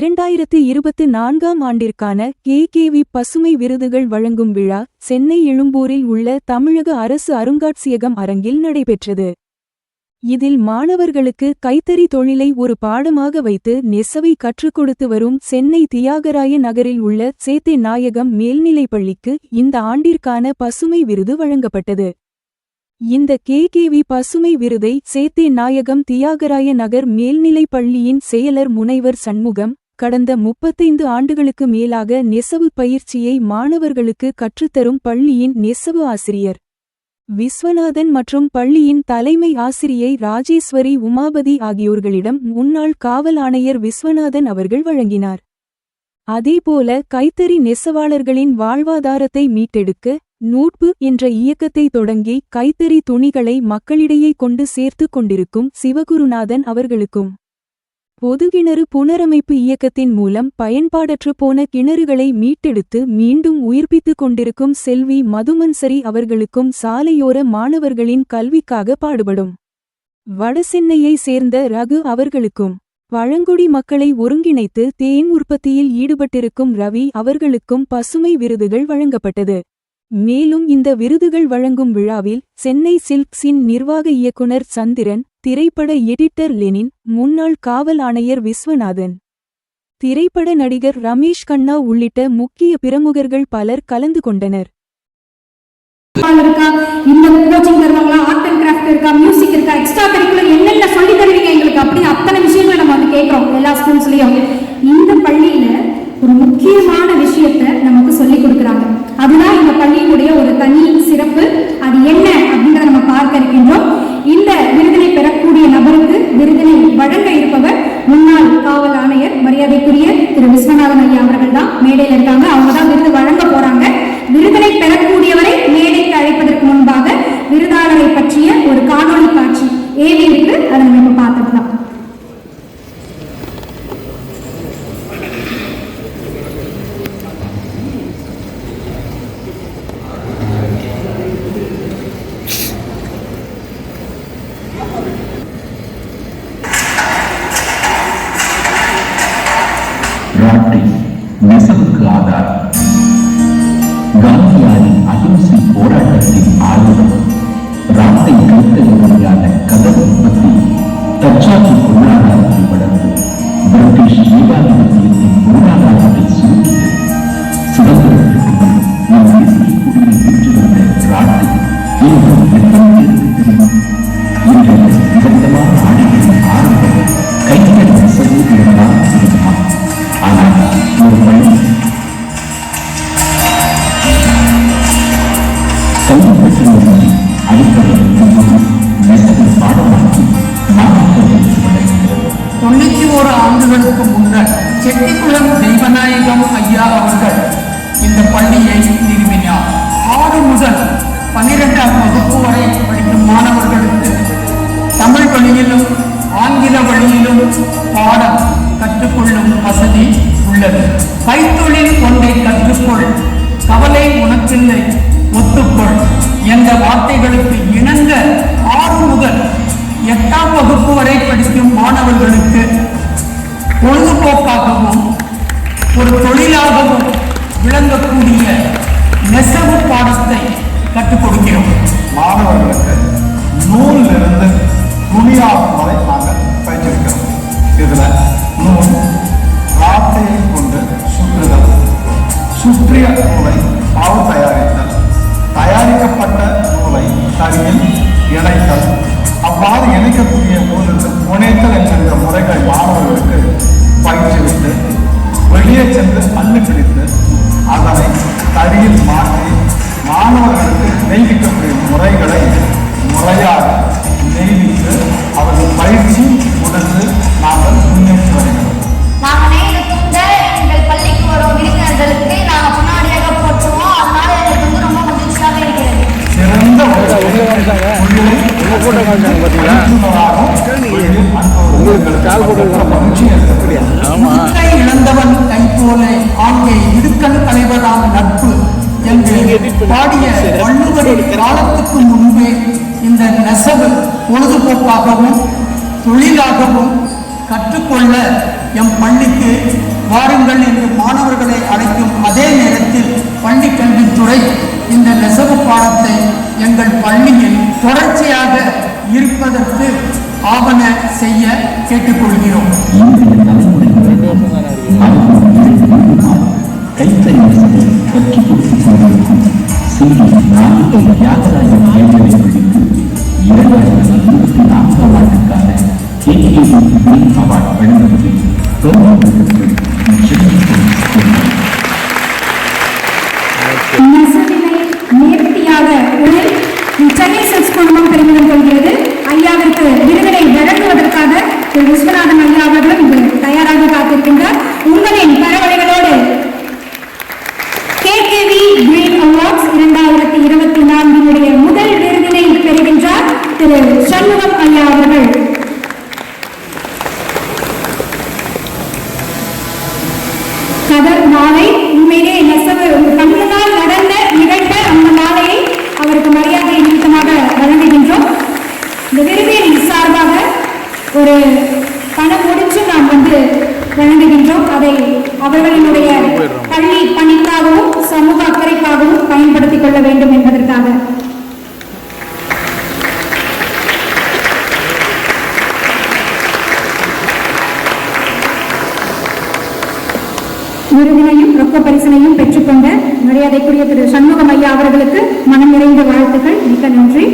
இரண்டாயிரத்து இருபத்து நான்காம் ஆண்டிற்கான கேகேவி பசுமை விருதுகள் வழங்கும் விழா சென்னை எழும்பூரில் உள்ள தமிழக அரசு அருங்காட்சியகம் அரங்கில் நடைபெற்றது. இதில் மாணவர்களுக்கு கைத்தறி தொழிலை ஒரு பாடமாக வைத்து நெசவை கற்றுக் கொடுத்து வரும் சென்னை தியாகராய நகரில் உள்ள சேத்தே நாயகம் மேல்நிலைப் பள்ளிக்கு இந்த ஆண்டிற்கான பசுமை விருது வழங்கப்பட்டது. இந்த கேகேவி பசுமை விருதை சேத்தே நாயகம் தியாகராய நகர் மேல்நிலைப் பள்ளியின் செயலர் முனைவர் சண்முகம் கடந்த முப்பத்தைந்து ஆண்டுகளுக்கு மேலாக நெசவு பயிற்சியை மாணவர்களுக்கு கற்றுத்தரும் பள்ளியின் நெசவு ஆசிரியர். விஸ்வநாதன் மற்றும் பள்ளியின் தலைமை ஆசிரியை ராஜேஸ்வரி உமாபதி ஆகியோர்களிடம் முன்னாள் காவல் ஆணையர் விஸ்வநாதன் அவர்கள் வழங்கினார். அதேபோல கைத்தறி நெசவாளர்களின் வாழ்வாதாரத்தை மீட்டெடுக்க நூட்பு என்ற இயக்கத்தை தொடங்கி கைத்தறி துணிகளை மக்களிடையே கொண்டு சேர்த்து கொண்டிருக்கும் சிவகுருநாதன் அவர்களுக்கும் பொதுகிணறு புனரமைப்பு இயக்கத்தின் மூலம் பயன்பாடற்று போன கிணறுகளை மீட்டெடுத்து மீண்டும் உயிர்ப்பித்துக் கொண்டிருக்கும் செல்வி மதுமன்சரி அவர்களுக்கும் சாலையோர மாணவர்களின் கல்விக்காக பாடுபடும். வடசென்னையை சேர்ந்த ரகு அவர்களுக்கும் பழங்குடி மக்களை ஒருங்கிணைத்து தேன் உற்பத்தியில் ஈடுபட்டிருக்கும் ரவி அவர்களுக்கும் பசுமை விருதுகள் வழங்கப்பட்டது. மேலும் இந்த விருதுகள் வழங்கும் விழாவில் சென்னை சில்க்ஸின் நிர்வாக இயக்குனர் சந்திரன் திரைப்பட எடிட்டர் லெனின் முன்னாள் காவல் ஆணையர் விஸ்வநாதன். திரைப்பட நடிகர் ரமேஷ் கண்ணா உள்ளிட்ட முக்கிய பிரமுகர்கள் பலர் கலந்து கொண்டனர். இந்த கோச்சிங் தருவாங்களா? ஆர்ட் அண்ட் கிராஃப்ட் இருக்கா? மியூசிக் இருக்கா? எக்ஸ்ட்ரா கரிக்குலர் என்னென்ன சொல்லி தருவீங்க எங்களுக்கு? அப்படி அத்தனை விஷயங்களை நம்ம வந்து கேட்கிறோம் எல்லா ஸ்கூல்ஸ்லயும் இந்த பள்ளியில ஒரு முக்கியமான விஷயத்த நமக்கு சொல்லி அவர்கள் தான் மேடையில் இருக்காங்க. அவங்க தான் விருது வழங்க போறாங்க. விருதினை பெறக்கூடியவரை மேடைக்கு அழைப்பதற்கு முன்பாக விருதாளரை பற்றிய ஒரு காணொளி காட்சி ஏவி இருக்கு அதை நம்ம நெசவுக்கு ஆதாரம் காந்தியாரின் அகிம்சை போராட்டத்தின் ஆர்வம். ராத்தை கைத்தறி வழியான கதர் தற்சாட்சி கல்வி தொண்ணூத்தி ஓரு ஆண்டுகளுக்கு முன்னர் செட்டிக்குளம் தெய்வநாயகம் ஐயா அவர்கள் இந்த பள்ளியை நிறுவினார். ஆறு முதல் பன்னிரெண்டாம் வகுப்பு வரை படிக்கும் மாணவர்களுக்கு தமிழ் வழியிலும் ஆங்கில வழியிலும் பாடம் கற்றுக்கொள்ளும் வசதி உள்ளது. கைத்தொழில் ஒன்றை கற்றுக்கொள். கவலை உனக்கில்லை. ஒத்துக்கொள். என்ற வார்த்தைகளுக்கு இணங்க ஆறு முதல் எட்டாம் வகுப்பு வரை படிக்கும் மாணவர்களுக்கு பொழுதுபோக்காகவும் ஒரு தொழிலாகவும் விளங்கக்கூடிய நெசவு பாடத்தை கற்றுக் கொடுக்கிறோம். மாணவர்களுக்கு நூலிலிருந்து துணியாகும் வரை நாங்கள் பயிற்சிக்கிறோம் கூடிய இணைக்கக்கூடிய நூலுக்கு புனைத்தல் என்கின்ற முறைகளை மாணவர்களுக்கு பயிற்றுவித்து வெளியே சென்று அள்ளி பிடித்து அதனை தடியில் மாற்றி மாணவர்களுக்கு நெய்விக்கக்கூடிய முறைகளை தொழிலை பயிற்றுனராகவும் தொழிலில் அன்பவர்களுக்கு மகிழ்ச்சி ஏற்படுகிறது கை இழந்தவன் கை போல ஆங்கே இடுக்கண் தலைவரான நட்பு என்று பாடிய வள்ளுவரின் காலத்துக்கு முன்பே இந்த நெசவு பொழுதுபோக்காகவும் தொழிலாகவும் கற்றுக்கொள்ள எம் பள்ளிக்கு வாருங்கள் என்று மாணவர்களை அழைக்கும் அதே நேரத்தில் பள்ளி கல்வித்துறை இந்த நெசவு பாடத்தை எங்கள் பள்ளியில் தொடர்ச்சியாக இருப்பதற்கு ஆவண செய்ய கேட்டுக்கொள்கிறோம். இன்றைய இரண்டாயிரத்தி இருபத்தி நான்காம் ஆண்டுக்கான திரு சண்முகம் ஐயா அவர்கள். கதர் மாலை உண்மையிலே நெசவு உங்க கண் நடந்த நிகழ்ந்த அந்த மாலையை அவருக்கு மரியாதை நிமித்தமாக வழங்குகின்றோம். இந்த விருதின் சார்பாக ஒரு பணம் முடிச்சு நாம் வந்து வழங்குகின்றோம். அதை அவர்களினுடைய பள்ளி பணிக்காகவும் சமூக அக்கறைக்காகவும் பயன்படுத்திக் கொள்ள வேண்டும் ரொக்க பெற்றுக்கொண்ட மரியாதைக்குரிய திரு சண்முகம் ஐயா அவர்களுக்கு மனம் நிறைந்த வாழ்த்துக்கள். மிக்க நன்றி.